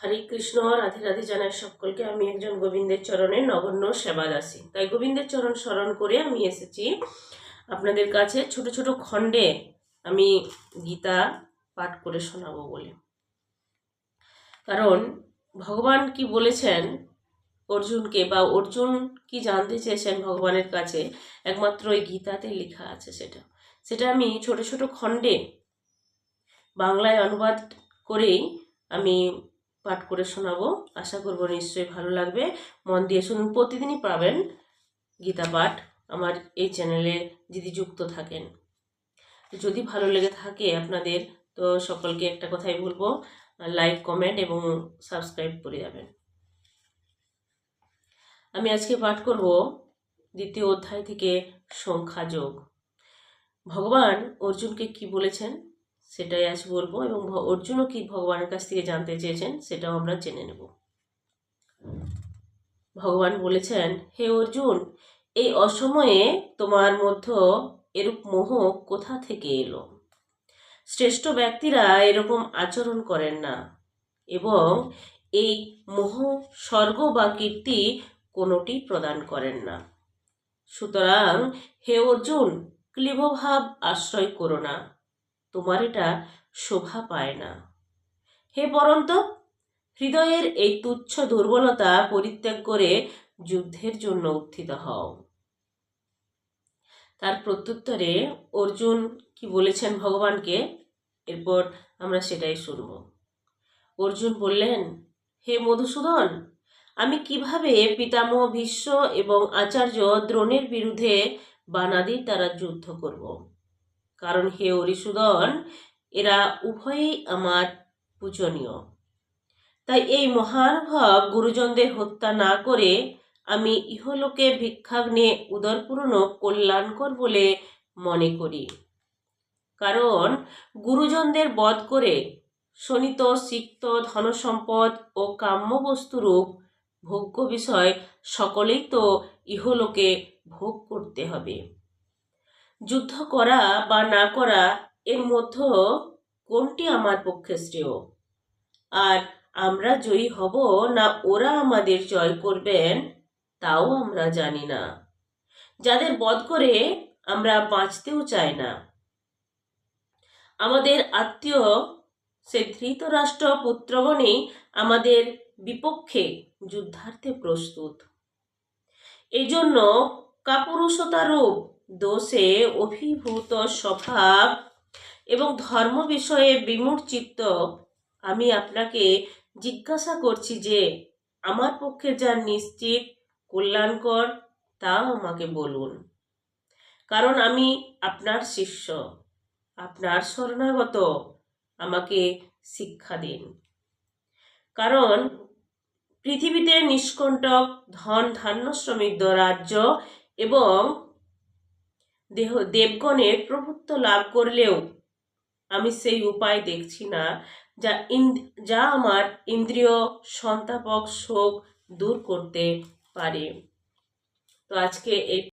হরে কৃষ্ণ, রাধে রাধে জানাই সকলকে। আমি একজন গোবিন্দের চরণে নগণ্য সেবাদাসী। তাই গোবিন্দের চরণ স্মরণ করে আমি এসেছি আপনাদের কাছে ছোট ছোট খণ্ডে আমি গীতা পাঠ করে শোনাবো বলে। কারণ ভগবান কি বলেছেন? অর্জুনকে বা অর্জুন কি জানতে চেয়েছেন ভগবানের কাছে? একমাত্র ওই গীতাতে লেখা আছে সেটা। সেটা আমি ছোট ছোট খণ্ডে বাংলায় অনুবাদ করেই আমি পাঠ করে শোনাবো। আশা করব নিশ্চয়ই ভালো লাগবে। মন দিয়ে শুনুন, প্রতিদিনই পাবেন গীতা পাঠ আমার এই চ্যানেলে যদি যুক্ত থাকেন। যদি ভালো লেগে থাকে আপনাদের, তো সকলকে একটা কথাই বলব, লাইক, কমেন্ট এবং সাবস্ক্রাইব করে যাবেন। আমি আজকে পাঠ করব দ্বিতীয় অধ্যায় থেকে সংখ্যা যোগ ভগবান অর্জুনকে কি বলেছেন? সেটাই আজ বলব এবং অর্জুনও কি ভগবানের কাছ থেকে জানতে চেয়েছেন সেটাও আমরা জেনে নেব। ভগবান বলেছেন, হে অর্জুন, এই অসময়ে তোমার মধ্যে এরূপ মোহ কোথা থেকে এলো? শ্রেষ্ঠ ব্যক্তিরা এরকম আচরণ করেন না এবং এই মোহ, স্বর্গ বা কীর্তি কোনোটি প্রদান করেন না। সুতরাং, হে অর্জুন, ক্লীবভাব আশ্রয় করো না। তোমার এটা শোভা পায় না। হে পরন্ত হৃদয়ের এই তুচ্ছ দুর্বলতা পরিত্যাগ করে যুদ্ধের জন্য উত্থিত হও। তার প্রত্যুত্তরে অর্জুন কি বলেছেন ভগবানকে? এরপর আমরা সেটাই শুনব। অর্জুন বললেন, হে মধুসূদন, আমি কীভাবে পিতামহ ভীষ্ম এবং আচার্য দ্রোণের বিরুদ্ধে বানাদির দ্বারা যুদ্ধ করব? কারণ হে অরিসুদন, এরা উভয়েই আমার পূজনীয়। তাই এই মহানুভব গুরুজনদের হত্যা না করে আমি ইহলোকে ভিক্ষাগ্নে উদরপূর্ণ কল্যাণকর বলে মনে করি। কারণ গুরুজনদের বধ করে শোণিত, সিক্ত, ধনসম্পদ ও কাম্য বস্তুরূপ ভোগ্য বিষয় সকলেই তো ইহলোকে ভোগ করতে হবে। যুদ্ধ করা বা না করা, এর মধ্যে কোনটি আমার পক্ষে শ্রেয়? আর আমরা জয়ী হব না ওরা আমাদের জয় করবেন, তাও আমরা জানি না। যাদের বধ করে আমরা বাঁচতেও চাই না। আমাদের আত্মীয়, সে ধৃতরাষ্ট্র পুত্রগণই আমাদের বিপক্ষে যুদ্ধার্থে প্রস্তুত। এই জন্য কাপুরুষতারূপ দোষে অভিভূত স্বভাব এবং ধর্ম বিষয়ে বিমূর্চিত্ত আমি আপনাকে জিজ্ঞাসা করছি যে, আমার পক্ষে যা নিশ্চিত, কল্যাণকর তা আমাকে বলুন। কারণ আমি আপনার শিষ্য। আপনার শরণাগত। আমাকে শিক্ষা দিন। কারণ পৃথিবীতে নিষ্কণ্টক, ধন ধান্য শ্রমিক রাজ্য এবং দেহ, দেবগণের প্রভুত্ব লাভ করলেও আমি সেই উপায় দেখছি না, যা যা আমার ইন্দ্রিয় সন্তাপক শোক দূর করতে পারে। তো আজকে এই